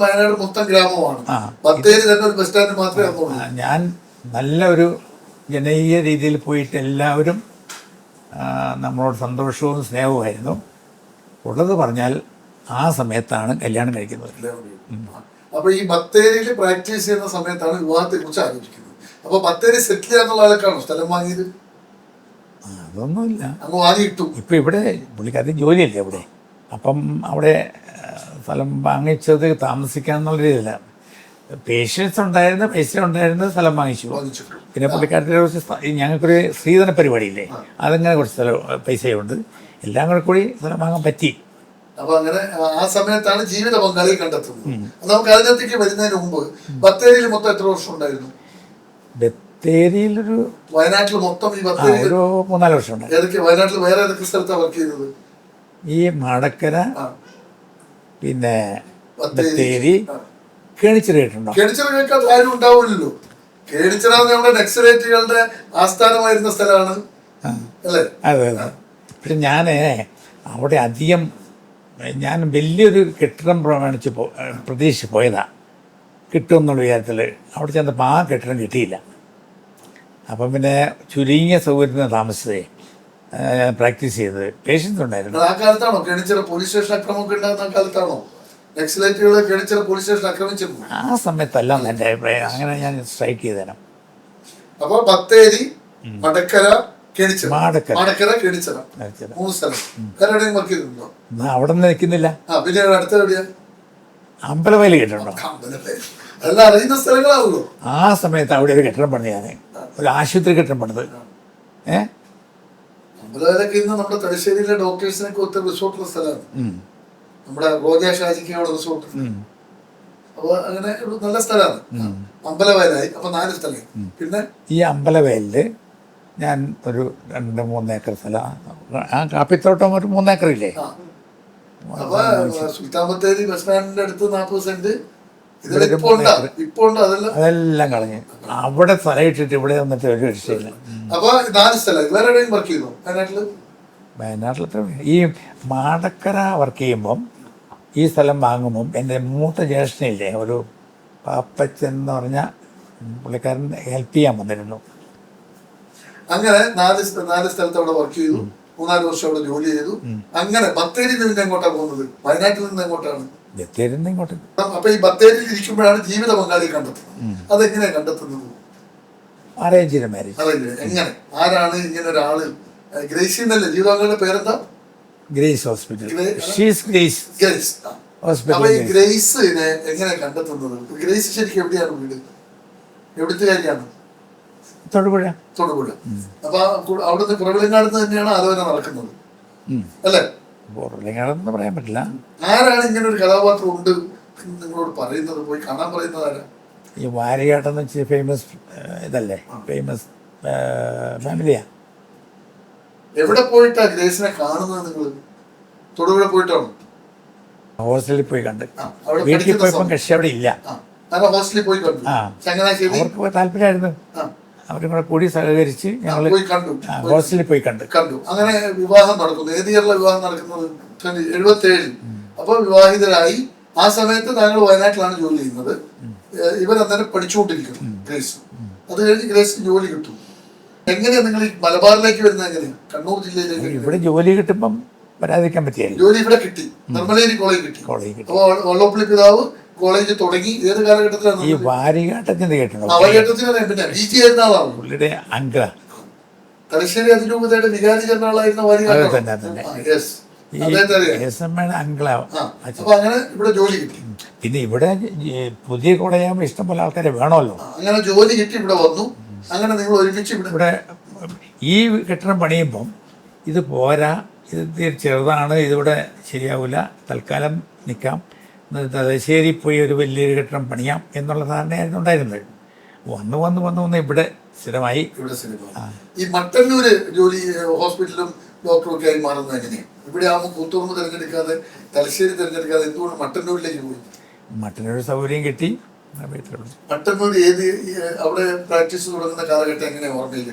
വയനാട് മൊത്തം ഗ്രാമമാണ്. ആ. ബത്തേരി തന്നെ ഒരു ബസ് സ്റ്റാൻഡ് മാത്രമേ ഞാൻ നല്ല ഒരു ജനകീയ രീതിയിൽ പോയിട്ട് എല്ലാവരും നമ്മളോട് സന്തോഷവും സ്നേഹവുമായിരുന്നു ഉള്ളത് പറഞ്ഞാൽ ആ സമയത്താണ് കല്യാണം കഴിക്കുന്നത്. അപ്പോൾ ഈ ബത്തേരിയിൽ പ്രാക്ടീസ് ചെയ്യുന്ന സമയത്താണ് വിവാഹത്തെ കുറിച്ച് ആലോചിക്കുന്നത്. അപ്പൊ ബത്തേരി സെറ്റിൽ ചെയ്യാന്നുള്ള ആൾക്കാണോ സ്ഥലം വാങ്ങിയത്? അതൊന്നുമില്ല. അങ്ങ് വാങ്ങിയിട്ടു. ഇപ്പം ഇവിടെ പുള്ളിക്കാരൻ ജോലിയല്ലേ അവിടെ അപ്പം അവിടെ സ്ഥലം വാങ്ങിച്ചത് താമസിക്കാൻ എന്നുള്ള രീതിയില്ല പേഷ്യൻസ് ഉണ്ടായിരുന്ന പൈസ ഉണ്ടായിരുന്ന സ്ഥലം വാങ്ങിച്ചു. പിന്നെ പുള്ളിക്കാരത്തെ കുറച്ച് ഞങ്ങൾക്കൊരു സ്ത്രീധന പരിപാടിയില്ലേ? അതങ്ങനെ കുറച്ച് സ്ഥലം പൈസയുണ്ട്. എല്ലാം കൂടെ കൂടി സ്ഥലം വാങ്ങാൻ പറ്റി. അപ്പൊ അങ്ങനെ ആ- സമയത്താണ് ജീവിത പങ്കാളിയെ കണ്ടെത്തുന്നത്. നമുക്ക് അതിനകത്തേക്ക് വരുന്നതിന് മുമ്പ് ബത്തേരിയിൽ മൊത്തം എത്ര വർഷം ഉണ്ടായിരുന്നു? ബത്തേരിയിലൊരു വയനാട്ടിൽ മൊത്തം ഈ ബത്തേരി ഒരു മൂന്നാൽ വർഷം ഏതൊക്കെ വയനാട്ടിൽ വേറെ ഏതൊക്കെ സ്ഥലത്താണ് വർക്ക് ചെയ്തത് ഈ മടക്കര പിന്നെ ബത്തേരി. കേണിച്ചിറ കേട്ടിട്ടുണ്ടോ കേണിച്ചിറ ആരും ഉണ്ടാവില്ലല്ലോ കേണിച്ചിറ നമ്മുടെ നക്സലേറ്റുകളുടെ ആസ്ഥാനമായിരുന്ന സ്ഥലമാണ്. അല്ലേ? അതെ അതെ. പക്ഷെ ഞാൻ അവിടെ അധികം ഞാൻ വലിയൊരു കെട്ടിടം പ്രമാണിച്ച് പോ പ്രതീക്ഷിച്ച് പോയതാ. കിട്ടുമെന്നുള്ള വിചാരത്തിൽ അവിടെ ചെന്നപ്പോൾ ആ കെട്ടിടം കിട്ടിയില്ല. അപ്പം പിന്നെ ചുരുങ്ങിയ സൗകര്യത്തിന് താമസിച്ചതേ. പ്രാക്ടീസ് ചെയ്തത്. പേഷ്യൻസ് ഉണ്ടായിരുന്നു ആ കാലത്താണോ? കേണിച്ചിറ പോലീസ് സ്റ്റേഷൻ അക്രമമൊക്കെ ഉണ്ടാകുന്ന ആ കാലത്താണോ? നക്സലൈറ്റുകളെ കേണിച്ചിറ പോലീസ് സ്റ്റേഷൻ ആക്രമിച്ചിരുന്നു. ആ സമയത്തല്ല എന്റെ അഭിപ്രായം. അങ്ങനെ ഞാൻ സ്ട്രൈക്ക് ചെയ്തു തരാം അപ്പൊ ബത്തേരി മടക്കര കേണിച്ചിറ. മാടക്കര. മടക്കര കേണിച്ചിറ. കേണിച്ചിറ. മൂന്ന് സ്ഥലം. വേറെ വർക്ക് ചെയ്തിട്ടുണ്ടോ? അവിടെ നിന്ന് നിൽക്കുന്നില്ല. പിന്നെ അടുത്ത എവിടെയാ? അമ്പലവയൽ കേട്ടിട്ടുണ്ടോ അതെല്ലാം അറിയുന്ന ആ സമയത്ത് അവിടെ ഒരു കെട്ടിടം പണിത് ഞാൻ ഒരു ആശുപത്രി കെട്ടിടം പണിത്. ഏ? അമ്പലവയലൊക്കെ ഇന്ന് നമ്മുടെ തലശ്ശേരിയിലെ ഡോക്ടേഴ്സിനൊക്കെ ഒത്തിരി റിസോർട്ടുള്ള സ്ഥലമാണ്. നമ്മുടെ റോജ ഷാജിക്കയുടെ റിസോർട്ട്. അപ്പൊ അങ്ങനെ ഒരു നല്ല സ്ഥലമാണ്. അമ്പലവയലായി. അപ്പൊ നാല് സ്ഥലം. പിന്നെ? ഈ അമ്പലവയലിൽ ഞാൻ ഒരു രണ്ട് മൂന്ന് ഏക്കർ സ്ഥലം. ആ കാപ്പിത്തോട്ടം ഒരു മൂന്ന് ഏക്കർ ഇല്ലേ ആ അപ്പൊ സുൽത്താൻ ബത്തേരി ബസ് സ്റ്റാൻഡിന്റെ അടുത്ത് നാൽപ്പത് സെന്റ് അതെല്ലാം കളഞ്ഞ്. അവിടെ സ്ഥലം ഇട്ടിട്ട് ഇവിടെ വന്നിട്ട് ഒരു രക്ഷയില്ല. വയനാട്ടിലത്തെ ഈ മാടക്കര വർക്ക് ചെയ്യുമ്പം ഈ സ്ഥലം വാങ്ങുമ്പം എന്റെ മൂത്ത ജ്യേഷ്ഠനില്ലേ ഒരു പാപ്പച്ചൻ എന്ന് പറഞ്ഞ പുള്ളിക്കാരൻ ഹെൽപ്പ് ചെയ്യാൻ വന്നിരുന്നു. അങ്ങനെ നാല് നാല് സ്ഥലത്ത് അവിടെ വർക്ക് ചെയ്തു. മൂന്നാൽ വർഷം അവിടെ ജോലി ചെയ്തു. അങ്ങനെ ബത്തേരിയിൽ നിന്ന് എങ്ങോട്ടാണ് പോകുന്നത്? വയനാട്ടിൽ നിന്ന് എങ്ങോട്ടാണ് ഇങ്ങോട്ട്. അപ്പൊ ഈ ബത്തേരിയിൽ ഇരിക്കുമ്പോഴാണ് ജീവിത പങ്കാളി കണ്ടെത്തുന്നത്. അതെങ്ങനെയാണ് കണ്ടെത്തുന്നത്? Arrange marriage. എങ്ങനെ? ആരാണ് ഇങ്ങനെ ഒരാൾ? ഏഹ് ഗ്രേസി എന്നല്ലേ? ജീവിത പങ്കാളിയുടെ പേരെന്താ? Grace hospital. She's Grace. Grace. Hospital ഗ്രേസിനെ എങ്ങനെ കണ്ടെത്തുന്നത്? ഗ്രേസ് ശരിക്കും എവിടെയാണ് വീട്? എവിടുത്തെ കാര്യമാണ് തൊടുപുഴ. തൊടുപുഴ. അപ്പൊ അവിടുത്തെ കു- അവിടുന്ന് തന്നെയാണ് ആലോചന നടക്കുന്നത്. അല്ലേ? പുറലിങ്ങാടെന്ന് പറയാൻ പറ്റില്ല. ആരാണ് ഇങ്ങനെ ഒരു കഥാപാത്രം ഉണ്ട് നിങ്ങളോട് പറയുന്നത്? പോയി കാണാൻ പറയുന്നത് ആരാ? ഈ വാരികാട്ടെന്ന് വെച്ചാൽ ഫേമസ് ഇതല്ലേ? ഫേമസ് ഫാമിലിയാ എവിടെ പോയിട്ടാ ഗ്രേസിനെ കാണുന്നത് നിങ്ങൾ തൊടുപുഴ പോയിട്ടാണോ ഹോസ്റ്റലിൽ പോയി കണ്ട്. അവിടെ വീട്ടിൽ പോയപ്പോ കക്ഷി അവിടെ ഇല്ല. ഹോസ്റ്റലിൽ പോയി കണ്ടു. അവർക്ക് താല്പര്യമായിരുന്നു. അവരും കൂടെ കൂടി സഹകരിച്ച് ഞങ്ങൾ ഹോസ്റ്റലിൽ പോയി കണ്ടു. കണ്ടു. അങ്ങനെ വിവാഹം നടക്കുന്നു. ഏത് ഇയറിലെ വിവാഹം നടക്കുന്നത്? എഴുപത്തി ഏഴിൽ അപ്പൊ വിവാഹിതരായി ആ സമയത്ത് താങ്കൾ വയനാട്ടിലാണ് ജോലി ചെയ്യുന്നത്. ഇവരന്നേരം ഇവർ അന്നേരം പഠിച്ചുകൊണ്ടിരിക്കുന്നു ഗ്രേസ്. അത് കഴിഞ്ഞ് ഗ്രേസിന് ജോലി കിട്ടും. എങ്ങനെയാ നിങ്ങൾ ഈ മലബാറിലേക്ക് വരുന്നത് എങ്ങനെയാ? കണ്ണൂർ ജില്ലയിലേക്ക് ഇവിടെ ജോലി കിട്ടുമ്പം വരാതിരിക്കാൻ പറ്റില്ല ജോലി ഇവിടെ കിട്ടി. നിർമ്മലേരി കോളേജ് കിട്ടി. കോളേജ് കിട്ടി. അപ്പൊ വള്ളോപ്പള്ളി പിതാവ് കോളേജ് തുടങ്ങി ഏത് കാലഘട്ടത്തിലാണ്? ഈ വാരികാട്ടത്തിന്റെ കേട്ടിട്ടുണ്ട്? പിന്നെ. ജി പുള്ളിയുടെ തലശ്ശേരി അതിരൂപതയുടെ അതെ തന്നെ, തന്നെ. യെസ് പിന്നെ ഇവിടെ പുതിയ കോളേജാകുമ്പോ ഇഷ്ടംപോലെ ആൾക്കാരെ വേണമല്ലോ. അങ്ങനെ ജോലി കിട്ടി ഇവിടെ വന്നു. അങ്ങനെ നിങ്ങൾ ഒരുമിച്ച് ഇവിടെ ഈ കെട്ടിടം പണിയുമ്പം ഇത് പോരാ ഇത് ചെറുതാണ് ഇതിവിടെ ശരിയാവില്ല തൽക്കാലം നിൽക്കാം. തലശ്ശേരി പോയി ഒരു വലിയൊരു കെട്ടിടം പണിയാം എന്നുള്ള ധാരണയായിരുന്നു ഉണ്ടായിരുന്നത്. വന്ന് വന്ന് വന്ന് വന്ന്. ഇവിടെ സ്ഥിരമായി. ഇവിടെ ഈ മട്ടന്നൂര് ജോലി ഹോസ്പിറ്റലും ഡോക്ടറും ഒക്കെ ആയി മാറുന്നത് എങ്ങനെയാണ് ഇവിടെ ആകുമ്പോൾ കൂത്തുറമ്പ് തിരഞ്ഞെടുക്കാതെ തലശ്ശേരി തിരഞ്ഞെടുക്കാതെ എന്തുകൊണ്ട് മട്ടന്നൂരിലേക്ക് പോയി? മട്ടന്നൂർ സൗകര്യം കിട്ടി. മട്ടന്നൂർ ഏത് അവിടെ പ്രാക്ടീസ് തുടങ്ങുന്ന കാലഘട്ടം എങ്ങനെയാണ് ഓർമ്മയില്ല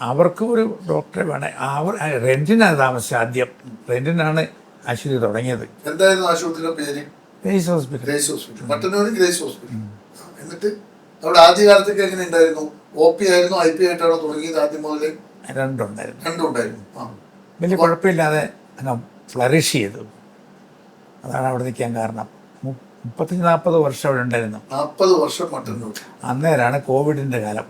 അവർക്ക് ഒരു ഡോക്ടറെ വേണേ. അവർ റെന്റിനാണ് താമസിച്ചത് ആദ്യം. റെന്റിനാണ് ആശുപത്രി തുടങ്ങിയത്. എന്തായിരുന്നു ആശുപത്രിയുടെ പേര്? Grace hospital. Grace hospital. Mattannur Grace hospital. എന്നിട്ട് അവിടെ ആദ്യ കാലത്തൊക്കെ എങ്ങനെ ഉണ്ടായിരുന്നു? ഒ പി ആയിരുന്നു ഐ പി ആയിട്ടാണോ തുടങ്ങിയത് ആദ്യം മുതലേ രണ്ടുണ്ടായിരുന്നു. രണ്ടുണ്ടായിരുന്നു. വലിയ കുഴപ്പമില്ലാതെ അങ്ങ് ഫ്ലറിഷ് ചെയ്തു. അതാണ് അവിടെ നിൽക്കാൻ കാരണം. മുപ്പത്തഞ്ച് നാൽപ്പത് വർഷം അവിടെ ഉണ്ടായിരുന്നു. നാൽപ്പത് വർഷം മട്ടന്നൂർ അന്നേരാണ് കോവിഡിന്റെ കാലം.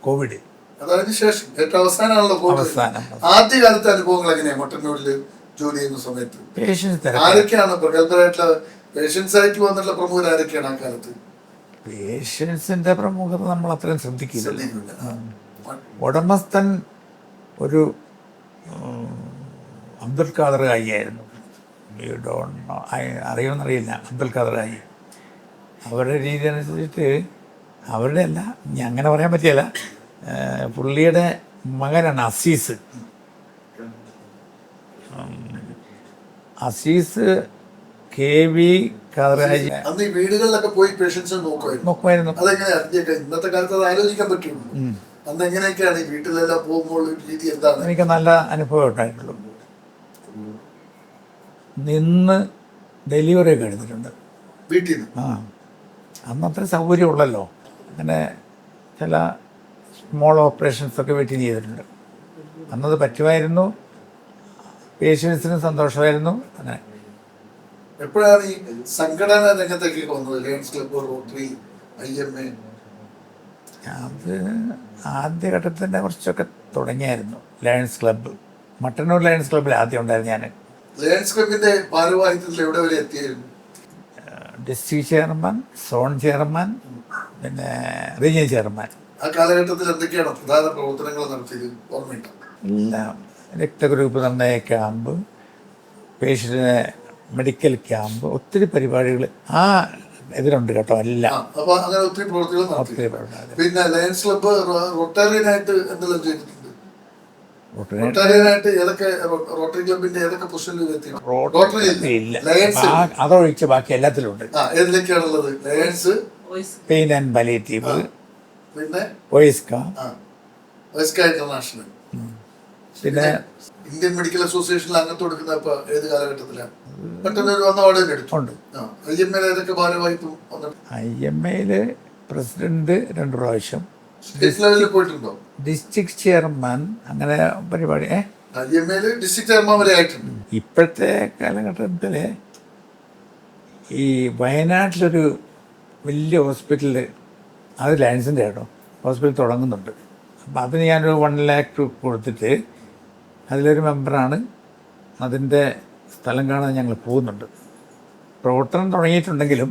കോവിഡ്. അതായത് ശേഷം ഏറ്റവും അവസാനമാണല്ലോ അവസാനം. ആദ്യ കാലത്തെ അനുഭവങ്ങൾ എങ്ങനെയാണ് മട്ടന്നൂരിൽ ജോലി ചെയ്യുന്ന സമയത്ത് ആരൊക്കെയാണ് പ്രഗത്ഭരായിട്ടുള്ള പേഷ്യൻസ് ആയിട്ട് വന്നിട്ടുള്ള പ്രമുഖർ ആരൊക്കെയാണ് ആ കാലത്ത്? പേഷ്യൻസിന്റെ പ്രമുഖത നമ്മൾ അത്രയും ശ്രദ്ധിക്കില്ല. ഉടമസ്ഥൻ ഒരു അബ്ദുൽ ഖാദർ ആയിരുന്നു. യു ഡോൺ അറിയുമെന്നറിയില്ല. അബ്ദുൽ ഖാദർ ആയി അവരുടെ രീതി അനുസരിച്ചിട്ട് അവരുടെ അല്ല അങ്ങനെ പറയാൻ പറ്റിയല്ല. പുള്ളിയുടെ മകനാണ് അസീസ്. അസീസ് കെ വി ഖാദറാജി അന്ന് ഈ വീടുകളിലൊക്കെ പോയി പേഷ്യൻസ് നോക്കുമായിരുന്നു. നോക്കുമായിരുന്നു. അതെങ്ങനെ അറിഞ്ഞേക്കാം? ഇന്നത്തെ കാലത്ത് അത് ആലോചിക്കാൻ പറ്റുള്ളൂ. അന്ന് എങ്ങനെയൊക്കെയാണ് ഈ വീട്ടിലെല്ലാം പോകുമ്പോൾ രീതി എന്താണ്? എനിക്ക് നല്ല അനുഭവം ഉണ്ടായിട്ടുള്ളൂ. നിന്ന് ഡെലിവറി ഒക്കെ എടുത്തിട്ടുണ്ട്. വീട്ടിൽ നിന്ന് ആ. അന്ന് അത്ര സൗകര്യമുള്ളല്ലോ അങ്ങനെ ചില സ്മോൾ ഓപ്പറേഷൻസ് ഒക്കെ വീട്ടിൽ ചെയ്തിട്ടുണ്ട്. അന്നത് പറ്റുമായിരുന്നു. പേഷ്യൻസിന് സന്തോഷമായിരുന്നു. അങ്ങനെ. എപ്പോഴാണ് ഈ സംഘടനാ രംഗത്തേക്ക് വന്നത് Lions club Rotary I M A അത് ആദ്യഘട്ടത്തിൽ തന്നെ കുറച്ചൊക്കെ തുടങ്ങിയായിരുന്നു. ലയൺസ് ക്ലബ്ബ് മട്ടന്നൂർ ലയൺസ് ക്ലബ്ബിൽ ആദ്യം ഉണ്ടായിരുന്നു ഞാൻ. ലയൺസ് ക്ലബിന്റെ ഭാരവാഹിത്വത്തിൽ എവിടെ വരെ എത്തിയായിരുന്നു? ഡിസ്ട്രിക്ട് ചെയർമാൻ സോൺ ചെയർമാൻ പിന്നെ റീജിയൻ ചെയർമാൻ ആ കാലഘട്ടത്തിൽ എന്തൊക്കെയാണ് പ്രധാന പ്രവർത്തനങ്ങൾ നടത്തിയത്? ഓർമ്മയുണ്ട്? എല്ലാം. രക്തഗ്രൂപ്പ് നിർണയ ക്യാമ്പ് പേഷ്യന്റിന് മെഡിക്കൽ ക്യാമ്പ് ഒത്തിരി പരിപാടികൾ ആ ഇതിലുണ്ട് കേട്ടോ എല്ലാം. അപ്പൊ അങ്ങനെ ഒത്തിരി പ്രവർത്തികൾ നടത്തി. ഒത്തിരി പരിപാടി പിന്നെ ലയൻസ് ക്ലബ്ബ് റൊട്ടേറിയനായിട്ട് എന്തെല്ലാം ചെയ്തിട്ടുണ്ട്? അതൊഴിച്ച് ബാക്കി എല്ലാത്തിലും ഉണ്ട് ആ ഏതിലേക്കാണുള്ളത്? ലയൺസ് പെയിൻ ആൻഡ് പലിയേറ്റീവ് പിന്നെ? ഒയിസ്ക ഇന്റർനാഷണൽ പിന്നെ ഇന്ത്യൻ മെഡിക്കൽ അസോസിയേഷനിൽ അംഗത്വം എടുക്കുന്ന ഇപ്പൊ ഏത് കാലഘട്ടത്തിലാണ് പെട്ടെന്ന് വന്ന അവിടെ ഐ എം എൽ ഏതൊക്കെ ഭാരവാഹിത്വം ഐ എം എയിൽ പ്രസിഡന്റ് രണ്ട് പ്രാവശ്യം. സ്റ്റേറ്റ് ലെവലിൽ പോയിട്ടുണ്ടോ? District chairman. അങ്ങനെ പരിപാടി ഏ? I M L district chairman വരെ ആയിട്ടുണ്ട്. ഇപ്പോഴത്തെ കാലഘട്ടത്തിൽ ഈ വയനാട്ടിലൊരു വലിയ ഹോസ്പിറ്റലിൽ അത് ലയൻസിന്റെ ആട്ടോ ഹോസ്പിറ്റൽ തുടങ്ങുന്നുണ്ട്. അപ്പം അതിന് ഞാനൊരു വൺ ലാക്ക് കൊടുത്തിട്ട് അതിലൊരു മെമ്പറാണ്. അതിന്റെ സ്ഥലം കാണാൻ ഞങ്ങൾ പോകുന്നുണ്ട്. പ്രവർത്തനം തുടങ്ങിയിട്ടുണ്ടെങ്കിലും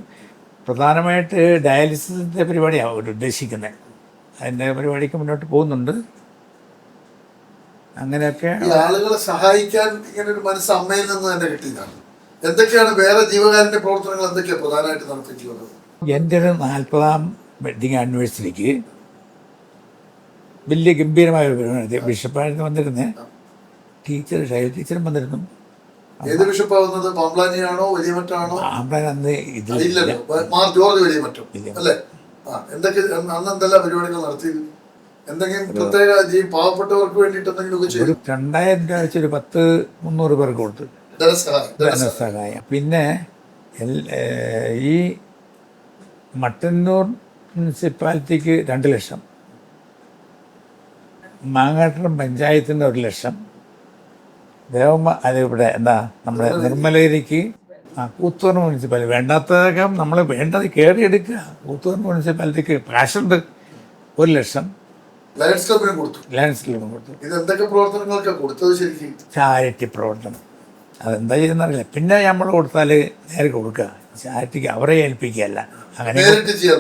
പ്രധാനമായിട്ട് ഡയാലിസിസിന്റെ പരിപാടിയാണ് അവർ ഉദ്ദേശിക്കുന്നത് അതിന്റെ പരിപാടിക്ക് മുന്നോട്ട് പോകുന്നുണ്ട്. അങ്ങനെയൊക്കെ ആളുകളെ സഹായിക്കാൻ ഇങ്ങനെ ഒരു മനസ്സ് അമ്മയിൽ നിന്ന് തന്നെ കിട്ടിയതാണ്. എന്തൊക്കെയാണ് വേറെ ജീവകാരന്റെ പ്രവർത്തനങ്ങൾ എന്തൊക്കെയാണ് പ്രധാനമായിട്ട് നടത്തിയിട്ടുള്ളത്? എന്റെ ഒരു നാൽപ്പതാം വെഡിങ് ആനിവേഴ്സറിക്ക് വലിയ ഗംഭീരമായ ഒരു പരിപാടി ബിഷപ്പായിരുന്നു വന്നിരുന്നേ. ടീച്ചർ ഷൈൽ ടീച്ചറും വന്നിരുന്നു. ഏത് ബിഷപ്പാവുന്നത് പാമ്പ്ലാനിയാണോ വലിയമറ്റാണോ അവിടെ അന്ന് ഇതിൽ ഇല്ലല്ലോ മാർ ജോർജ് വലിയമറ്റോ ഇല്ല. അല്ലേ? ആ എന്തൊക്കെ അന്ന് അന്ന് എന്തെല്ലാം പരിപാടികൾ നടത്തി? എന്തെങ്കിലും പ്രത്യേക ഈ പാവപ്പെട്ടവർക്ക് വേണ്ടിയിട്ട് എന്തെങ്കിലുമൊക്കെ ചെയ്തു? ഒരു രണ്ടായിരം രൂപ വെച്ച് ഒരു പത്ത് മുന്നൂറ് പേർക്ക് കൊടുത്തു. ധനസഹായം പിന്നെ ഈ മട്ടന്നൂർ മുനിസിപ്പാലിറ്റിക്ക് രണ്ട് ലക്ഷം. മാങ്ങാട്ടം പഞ്ചായത്തിന് ഒരു ലക്ഷം. ദേവമ്മ അത് ഇവിടെ എന്താ നമ്മുടെ നിർമ്മലഗിരിക്ക് ആ കൂത്തുപറമ്പ് മുനിസിപ്പാലിറ്റി. വേണ്ടാത്തതൊക്കെ നമ്മൾ വേണ്ടത് കയറിയെടുക്കുക കൂത്തുപറമ്പ് മുനിസിപ്പാലിറ്റിക്ക് കാശുണ്ട്. ഒരു ലക്ഷം. ലയൺസ് ക്ലബിന് കൊടുത്തു. ഇത് എന്തൊക്കെ പ്രവർത്തനങ്ങൾക്കാണ് കൊടുത്തത് ശരിക്കും? ചാരിറ്റി പ്രവർത്തനം. അതെന്താ ചെയ്യുന്നറിയില്ല പിന്നെ നമ്മൾ കൊടുത്താൽ നേരെ കൊടുക്കുക. ചാരിറ്റിക്ക് അവരെ ഏൽപ്പിക്കുകയല്ല. അങ്ങനെ നേരിട്ട് ചെയ്യാൻ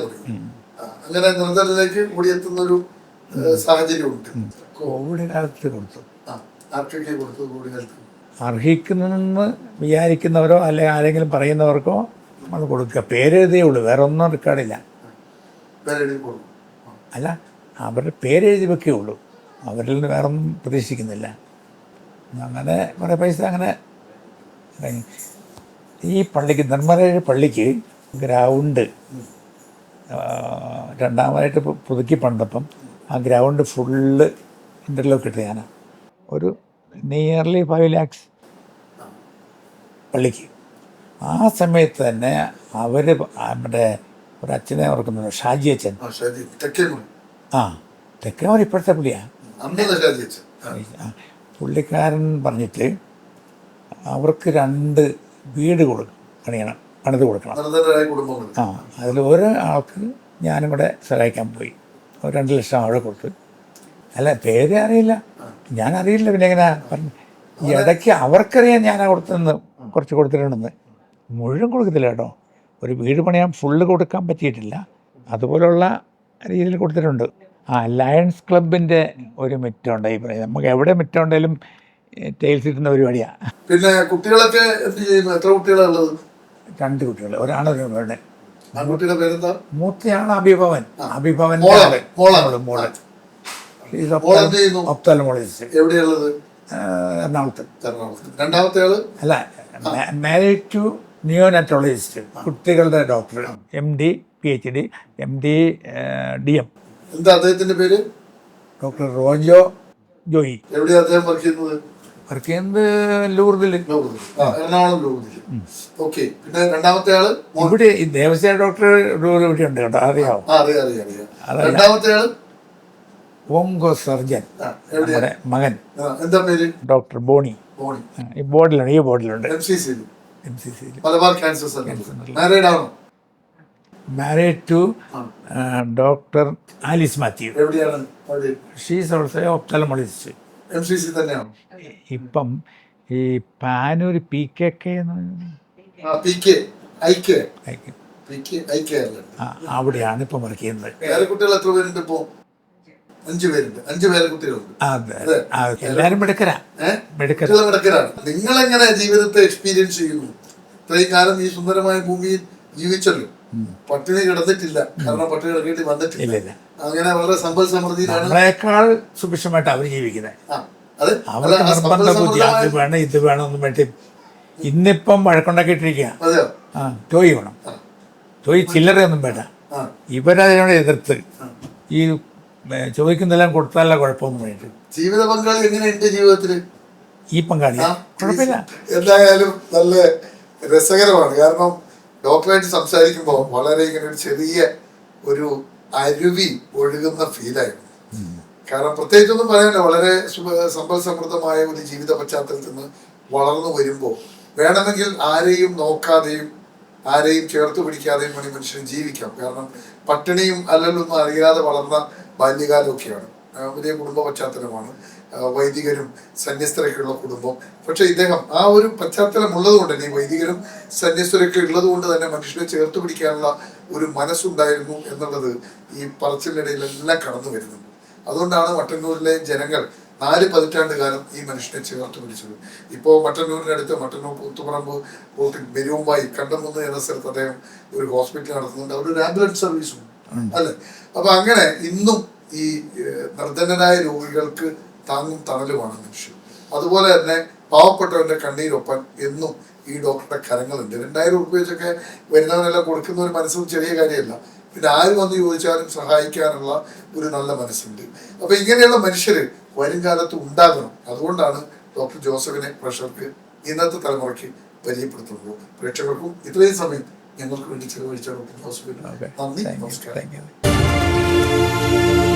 അങ്ങനെ ഒരു സാഹചര്യമുണ്ട്. കോവിഡ് കാലത്ത് കൊടുത്തു. ആർക്കൊക്കെ അർഹിക്കുന്നെന്ന് വിചാരിക്കുന്നവരോ അല്ലെങ്കിൽ ആരെങ്കിലും പറയുന്നവർക്കോ നമ്മൾ കൊടുക്കുക. പേരെഴുതിയേ ഉള്ളൂ. വേറെ ഒന്നും റെക്കോർഡില്ല. അല്ല അവരുടെ പേരെഴുതി വെക്കേ ഉള്ളൂ. അവരിൽ നിന്ന് വേറെ ഒന്നും പ്രതീക്ഷിക്കുന്നില്ല. അങ്ങനെ കുറേ പൈസ അങ്ങനെ. ഈ പള്ളിക്ക് നിർമ്മലയുടെ പള്ളിക്ക് ഗ്രൗണ്ട് രണ്ടാമതായിട്ട് പുതുക്കി പണിതപ്പം ആ ഗ്രൗണ്ട് ഫുള്ള് ഇന്റർലോക്ക് ഇട്ട് ഞാനാണ് ഒരു നിയർലി ഫൈവ് ലാക്സ് പള്ളിക്ക്. ആ സമയത്ത് തന്നെ അവർ നമ്മുടെ ഒരു അച്ഛനെ ഓർക്കുന്നുണ്ട് ഷാജി അച്ഛൻ. ആ തെക്കേമർ ഇപ്പോഴത്തെ പുള്ളിയാണ് പുള്ളിക്കാരൻ പറഞ്ഞിട്ട് അവർക്ക് രണ്ട് വീട് കൊടുക്കും പണിയണം പണിത് കൊടുക്കണം. ആ അതിൽ ഒരു ആൾക്ക് ഞാനും കൂടെ സഹായിക്കാൻ പോയി. ഒരു രണ്ട് ലക്ഷം അവിടെ കൊടുത്തു. അല്ല പേര് അറിയില്ല. ഞാൻ അറിയില്ല പിന്നെ എങ്ങനെ പറഞ്ഞു. ഈ ഇടയ്ക്ക് അവർക്കറിയാൻ ഞാൻ കൊടുത്തെന്ന് കുറച്ച് കൊടുത്തിട്ടുണ്ടെന്ന്. മുഴുവൻ കൊടുക്കത്തില്ല കേട്ടോ. ഒരു വീട് പണിയാൻ ഫുള്ള് കൊടുക്കാൻ പറ്റിയിട്ടില്ല. അതുപോലുള്ള രീതിയിൽ കൊടുത്തിട്ടുണ്ട്. ആ ലയൺസ് ക്ലബിന്റെ ഒരു മിറ്റുണ്ട് ഈ പറയുന്നത് നമുക്ക് എവിടെ മിറ്റുണ്ടെങ്കിലും ടൈൽസ് ഇട്ടുന്ന പരിപാടിയാണ് പിന്നെ കുട്ടികളൊക്കെ എത്ര കുട്ടികളാണ് ഉള്ളത് രണ്ട് കുട്ടികൾ ഒരാണൊരു പെണ്ണ് ആൺകുട്ടിയുടെ പേരെന്താ? മൂത്തയാണ് അഭിഭവൻ. അഭിഭവൻ മോളാണ്. മോൾ മോൾ എന്ത് ചെയ്യുന്നു ഒപ്താലമോളജിസ്റ്റ് എവിടെയുള്ളത്? എറണാകുളത്ത്. എറണാകുളത്ത്. രണ്ടാമത്തെ ആൾ? അല്ല മാരീഡ് ടു നിയോനറ്റോളജിസ്റ്റ് കുട്ടികളുടെ doctor M D P H D M D D M എന്താ അദ്ദേഹത്തിന്റെ പേര്? ഡോക്ടർ റോജോ ജോയി. എവിടെയാ അദ്ദേഹം വർക്ക് ചെയ്യുന്നത്? വർക്ക് ചെയ്യുന്നത് ലൂർദിൽ ലൂർദിൽ. ആ, എറണാകുളം ലൂർദിൽ ഓക്കെ പിന്നെ രണ്ടാമത്തെ ആൾ? ഇവിടെ ഈ ദേവസ്വ ഡോക്ടർ ഇവിടെ ഉണ്ട് കേട്ടോ അറിയാവോ? അറിയാം രണ്ടാമത്തെ ആൾ? ഓങ്കോ സർജൻ നമ്മുടെ മകൻ. എന്താ പേര്? ഡോക്ടർ ബോണി. ഈ ബോർഡിലുണ്ട് ഈ ബോർഡിലുണ്ട്. എം സി സിയിൽ married to doctor Alice Mathew. എവിടെയാണ്? She's also ophthalmologist M C C തന്നെയാണോ? ഇപ്പം ഈ പാനൂർ പി കെ കെ എന്ന് അവിടെയാണ് ഇപ്പം വർക്ക് ചെയ്യുന്നത്. കുട്ടികൾ എത്ര പേരുണ്ട് ഇപ്പോ? അഞ്ചു പേരുണ്ട്. അഞ്ചു പേരെ കുട്ടികളുണ്ട്. അതെ. ആ, എല്ലാവരും മിടുക്കരാ. ഏഹ് മിടുക്കര. കുട്ടികൾ നിങ്ങൾ എങ്ങനെ ജീവിതത്തെ എക്സ്പീരിയൻസ് ചെയ്യുന്നു? ഇത്രയും കാലം ഈ സുന്ദരമായ ഭൂമിയിൽ ജീവിച്ചല്ലോ. പട്ടിണി കിടന്നിട്ടില്ല. കാരണം പട്ടിണി കിടക്കേണ്ടി വന്നിട്ടില്ല. അങ്ങനെ വളരെ സമ്പൽ സമൃദ്ധിയിലാണ് സുഭിക്ഷമായിട്ട് അവർ ജീവിക്കുന്നത് അവർക്ക് നിർബന്ധ ബുദ്ധി. അത് വേണം ഇത് വേണം എന്ന് വേണ്ടി ഇന്നിപ്പം വഴക്കുണ്ടാക്കിയിട്ടിരിക്കുക ടോയ് വേണം ടോയ് ചില്ലറയൊന്നും വേണ്ട. ഇവരതിനോട് എതിർത്ത് ഈ ചോദിക്കുന്നെല്ലാം കൊടുത്താലല്ല കുഴപ്പമൊന്നും വേണ്ടി ജീവിത പങ്കാളി എങ്ങനെയുണ്ട് ജീവിതത്തിൽ? ഈ പങ്കാളി കുഴപ്പമില്ല. എന്തായാലും നല്ല രസകരമാണ്. കാരണം ഡോക്ടറായിട്ട് സംസാരിക്കുമ്പോൾ വളരെ ഇങ്ങനെ ഒരു ചെറിയ ഒരു അരുവി ഒഴുകുന്ന ഫീലായിരുന്നു. കാരണം പ്രത്യേകിച്ചൊന്നും പറയാനില്ല. വളരെ സമ്പൽ സമൃദ്ധമായ ഒരു ജീവിത പശ്ചാത്തലത്തിൽ നിന്ന് വളർന്നു വരുമ്പോൾ വേണമെങ്കിൽ ആരെയും നോക്കാതെയും ആരെയും ചേർത്ത് പിടിക്കാതെയും വേണമെങ്കിൽ മനുഷ്യന് ജീവിക്കാം. കാരണം പട്ടിണിയും അല്ലല്ലൊന്നും അറിയാതെ വളർന്ന ബാല്യകാലമൊക്കെയാണ്. വലിയ കുടുംബ പശ്ചാത്തലമാണ്. വൈദികരും സന്യസ്തരൊക്കെയുള്ള കുടുംബം. പക്ഷെ ഇദ്ദേഹം ആ ഒരു പശ്ചാത്തലം ഉള്ളതുകൊണ്ട് തന്നെ വൈദികരും സന്യസ്തരൊക്കെ ഉള്ളത് കൊണ്ട് തന്നെ മനുഷ്യനെ ചേർത്ത് പിടിക്കാനുള്ള ഒരു മനസ്സുണ്ടായിരുന്നു എന്നുള്ളത് ഈ പറച്ചിലിനിടയിലെല്ലാം കടന്നു വരുന്നുണ്ട് അതുകൊണ്ടാണ് മട്ടന്നൂരിലെ ജനങ്ങൾ നാല് പതിറ്റാണ്ട് കാലം ഈ മനുഷ്യനെ ചേർത്ത് പിടിച്ചത്. ഇപ്പോൾ മട്ടന്നൂരിനടുത്ത് മട്ടന്നൂർ കൂത്തുപറമ്പ് റൂട്ടിൽ മെരുവുമായി കണ്ടമുന്ന് എന്ന സ്ഥലത്ത് അദ്ദേഹം ഒരു ഹോസ്പിറ്റൽ നടത്തുന്നുണ്ട്. അവിടെ ഒരു ആംബുലൻസ് സർവീസും അല്ലെ? അപ്പൊ അങ്ങനെ ഇന്നും ഈ നിർധനരായ രോഗികൾക്ക് താങ്ങും തണലുമാണ് മനുഷ്യൻ. അതുപോലെ തന്നെ പാവപ്പെട്ടവന്റെ കണ്ണീരൊപ്പൻ എന്നും ഈ ഡോക്ടറുടെ കരങ്ങളുണ്ട്. രണ്ടായിരം ഉറുപ്പ്യ വെച്ചൊക്കെ വരുന്നവരെല്ലാം കൊടുക്കുന്ന ഒരു മനസ്സും ചെറിയ കാര്യമല്ല. പിന്നെ ആര് വന്ന് ചോദിച്ചാലും സഹായിക്കാനുള്ള ഒരു നല്ല മനസ്സുണ്ട്. അപ്പൊ ഇങ്ങനെയുള്ള മനുഷ്യര് വരും കാലത്ത് ഉണ്ടാകണം. അതുകൊണ്ടാണ് ഡോക്ടർ ജോസഫിനെ പ്രഷർക്ക് ഇന്നത്തെ തലമുറയ്ക്ക് പരിചയപ്പെടുത്തുന്നത്. പ്രേക്ഷകർക്കും ഇത്രയും സമയം ഞങ്ങൾക്ക് വേണ്ടി ചെലവഴിച്ച ഡോക്ടർ ജോസഫിന് ഓക്കെ നന്ദി താങ്ക് യു നമസ്കാരം താങ്ക് യു